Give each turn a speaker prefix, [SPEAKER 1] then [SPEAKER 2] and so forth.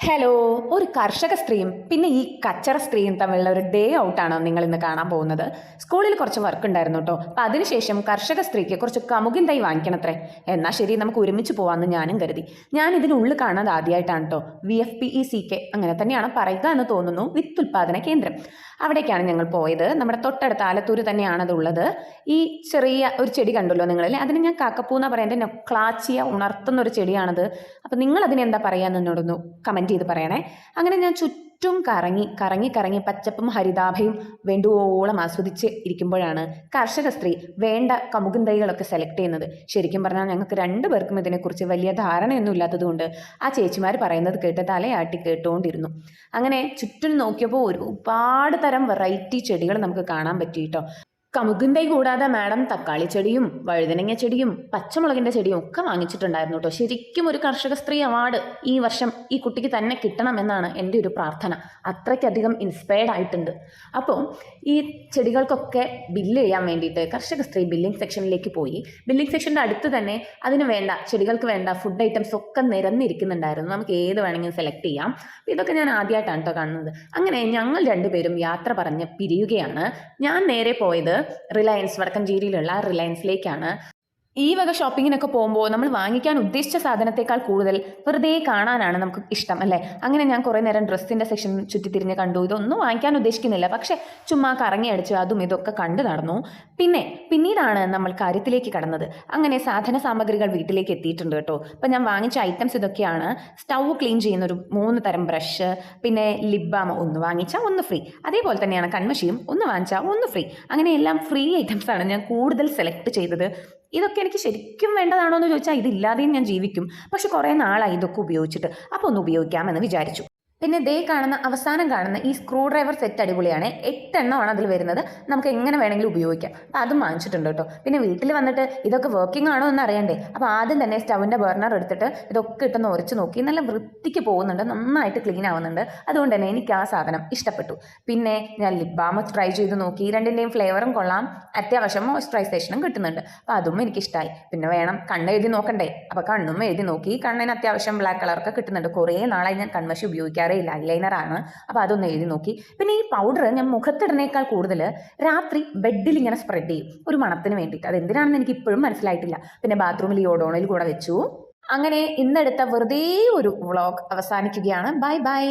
[SPEAKER 1] Hello ഒരു കർഷക സ്ത്രീയും പിന്നെ ഈ കച്ചറ സ്ത്രീയും തമ്മിലുള്ള ഒരു ഡേ ഔട്ടാണ് നിങ്ങൾ ഇന്ന് കാണാൻ പോകുന്നത്? സ്കൂളിൽ കുറച്ച് വർക്ക് ഉണ്ടായിരുന്നു കേട്ടോ അപ്പം അതിനുശേഷം കർഷക സ്ത്രീക്ക് കുറച്ച് കമുകിൻ തൈ വാങ്ങിക്കണത്രേ. എന്നാൽ ശരി നമുക്ക് ഒരുമിച്ച് പോകാമെന്ന് ഞാനും കരുതി. ഞാൻ ഇതിനുള്ളിൽ കാണുന്നത് ആദ്യമായിട്ടാണ് കേട്ടോ V F P E C K അങ്ങനെ തന്നെയാണ് പറയുക എന്ന് തോന്നുന്നു. വിത്ത് ഉൽപാദന കേന്ദ്രം. അവിടേക്കാണ് ഞങ്ങൾ പോയത്. നമ്മുടെ തൊട്ടടുത്ത ആലത്തൂർ തന്നെയാണ് അതുള്ളത് ഈ ചെറിയ ഒരു ചെടി കണ്ടല്ലോ നിങ്ങളല്ലേ? അതിന് ഞാൻ കാക്കപ്പൂ എന്ന് പറയുന്നത് ക്ലാച്ചിയ ഉണർത്തുന്ന ഒരു ചെടിയാണത്. അപ്പം നിങ്ങൾ അതിനെന്താ എന്നോടൊന്ന് കമന്റ് ചെയ്ത് പറയണേ. അങ്ങനെ ഞാൻ ചുറ്റും കറങ്ങി കറങ്ങി കറങ്ങി പച്ചപ്പും ഹരിതാഭയും വേണ്ടുവോളം ആസ്വദിച്ച് ഇരിക്കുമ്പോഴാണ് കർഷക സ്ത്രീ വേണ്ട കമുകും തൈകളൊക്കെ സെലക്ട് ചെയ്യുന്നത്. ശരിക്കും പറഞ്ഞാൽ ഞങ്ങൾക്ക് രണ്ടു പേർക്കും ഇതിനെക്കുറിച്ച് വലിയ ധാരണയൊന്നും ഇല്ലാത്തതുകൊണ്ട് ആ ചേച്ചിമാർ പറയുന്നത് കേട്ട് തലയാട്ടി കേട്ടുകൊണ്ടിരുന്നു അങ്ങനെ ചുറ്റും നോക്കിയപ്പോൾ ഒരുപാട് തരം വെറൈറ്റി ചെടികൾ നമുക്ക് കാണാൻ പറ്റി കേട്ടോ കമുകും തൈ കൂടാതെ മാഡം തക്കാളി ചെടിയും വഴുതനങ്ങ ചെടിയും പച്ചമുളകിന്റെ ചെടിയും ഒക്കെ വാങ്ങിച്ചിട്ടുണ്ടായിരുന്നു കേട്ടോ ശരിക്കും ഒരു കർഷക സ്ത്രീ അവാർഡ് ഈ വർഷം ഈ കുട്ടിക്ക് തന്നെ കിട്ടണം എന്നാണ് എന്റെ ഒരു പ്രാർത്ഥന. അത്രയ്ക്കധികം ഇൻസ്പയർഡ് ആയിട്ടുണ്ട്. അപ്പോൾ ഈ ചെടികൾക്കൊക്കെ ബില്ല് ചെയ്യാൻ വേണ്ടിയിട്ട് കർഷക സ്ത്രീ ബില്ലിംഗ് സെക്ഷനിലേക്ക് പോയി. ബില്ലിംഗ് സെക്ഷന്റെ അടുത്ത് തന്നെ അതിന് വേണ്ട ചെടികൾക്ക് വേണ്ട ഫുഡ് ഐറ്റംസ് ഒക്കെ നിരന്നിരിക്കുന്നുണ്ടായിരുന്നു. നമുക്ക് ഏത് വേണമെങ്കിലും സെലക്ട് ചെയ്യാം. ഇതൊക്കെ ഞാൻ ആദ്യമായിട്ടാണ് കേട്ടോ കാണുന്നത്. അങ്ങനെ ഞങ്ങൾ രണ്ടുപേരും യാത്ര പറഞ്ഞ് പിരിയുകയാണ്. ഞാൻ നേരെ പോയത് റിലയൻസ് വടക്കഞ്ചേരിയിലുള്ള റിലയൻസിലേക്കാണ് ഈ വക ഷോപ്പിങ്ങിനൊക്കെ പോകുമ്പോൾ നമ്മൾ വാങ്ങിക്കാൻ ഉദ്ദേശിച്ച സാധനത്തെക്കാൾ കൂടുതൽ വെറുതെ കാണാനാണ് നമുക്ക് ഇഷ്ടം അല്ലേ? അങ്ങനെ ഞാൻ കുറേ നേരം ഡ്രസ്സിന്റെ സെക്ഷൻ ചുറ്റി ചുറ്റിത്തിരിഞ്ഞ് കണ്ടു. ഇതൊന്നും വാങ്ങിക്കാൻ ഉദ്ദേശിക്കുന്നില്ല. പക്ഷേ ചുമ്മാ കറങ്ങി അടിച്ച് അതും ഇതൊക്കെ കണ്ടു നടന്നു. പിന്നെ പിന്നീടാണ് നമ്മൾ കാര്യത്തിലേക്ക് കടന്നത്. അങ്ങനെ സാധന സാമഗ്രികൾ വീട്ടിലേക്ക് എത്തിയിട്ടുണ്ട് കേട്ടോ. അപ്പം ഞാൻ വാങ്ങിച്ച ഐറ്റംസ് ഇതൊക്കെയാണ്. സ്റ്റൗ ക്ലീൻ ചെയ്യുന്ന ഒരു മൂന്ന് തരം ബ്രഷ് പിന്നെ ലിപ് ബാം ഒന്ന് വാങ്ങിച്ചാൽ ഒന്ന് ഫ്രീ അതേപോലെ തന്നെയാണ് കൺമഷിയും ഒന്ന് വാങ്ങിച്ചാൽ ഒന്ന് ഫ്രീ അങ്ങനെ എല്ലാം ഫ്രീ ഐറ്റംസ് ആണ് ഞാൻ കൂടുതൽ സെലക്ട് ചെയ്തത്. ഇതൊക്കെ എനിക്ക് ശരിക്കും വേണ്ടതാണോ എന്ന് ചോദിച്ചാൽ ഇതില്ലാതെയും ഞാൻ ജീവിക്കും. പക്ഷെ കുറേ നാളായി ഇതൊക്കെ ഉപയോഗിച്ചിട്ട്. അപ്പോൾ ഒന്ന് ഉപയോഗിക്കാമെന്ന് വിചാരിച്ചു. പിന്നെ ദേ കാണുന്ന അവസാനം കാണുന്ന ഈ സ്ക്രൂ ഡ്രൈവർ സെറ്റ് അടിപൊളിയാണ്. എട്ടെണ്ണമാണ് അതിൽ വരുന്നത്. നമുക്ക് എങ്ങനെ വേണമെങ്കിലും ഉപയോഗിക്കാം. അപ്പോൾ അതും വാങ്ങിച്ചിട്ടുണ്ട് കേട്ടോ. പിന്നെ വീട്ടിൽ വന്നിട്ട് ഇതൊക്കെ വർക്കിംഗ് ആണോ എന്ന് അറിയണ്ടേ. അപ്പോൾ ആദ്യം തന്നെ സ്റ്റൗവിന്റെ ബർണർ എടുത്തിട്ട് ഇതൊക്കെ ഇട്ടൊന്ന് ഉരച്ച് നോക്കി. നല്ല വൃത്തിക്ക് പോകുന്നുണ്ട്. നന്നായിട്ട് ക്ലീൻ ആവുന്നുണ്ട്. അതുകൊണ്ട് തന്നെ എനിക്ക് ആ സാധനം ഇഷ്ടപ്പെട്ടു. പിന്നെ ഞാൻ ലിപ് ബാം ട്രൈ ചെയ്ത് നോക്കി. രണ്ടിന്റെയും ഫ്ലേവറും കൊള്ളാം. അത്യാവശ്യം മോയ്സ്ചറൈസേഷനും കിട്ടുന്നുണ്ട്. അപ്പോൾ അതും എനിക്കിഷ്ടമായി പിന്നെ വേണം കണ്ണ് എഴുതി നോക്കണ്ടേ. അപ്പോൾ കണ്ണും എഴുതി നോക്കി. കണ്ണിന് അത്യാവശ്യം ബ്ലാക്ക് കളറൊക്കെ കിട്ടുന്നുണ്ട്. കുറേ നാളായി ഞാൻ കൺവശി ഉപയോഗിക്കാറേ ഇല്ല ഐലൈനറാണ് അപ്പോൾ അതൊന്ന് എഴുതി നോക്കി. പിന്നെ ഈ പൗഡർ ഞാൻ മുഖത്തിടുന്നേക്കാൾ കൂടുതൽ രാത്രി ബെഡിൽ ഇങ്ങനെ സ്പ്രെഡ് ചെയ്യും. ഒരു മണത്തിന് വേണ്ടിയിട്ട്. അത് എന്തിനാണെന്ന് എനിക്ക് ഇപ്പോഴും മനസ്സിലായിട്ടില്ല. പിന്നെ ബാത്റൂമിൽ ഈ കൂടെ വെച്ചു. അങ്ങനെ ഇന്നെടുത്ത വെറുതെ ഒരു വ്ളോഗ് അവസാനിക്കുകയാണ്. Bye bye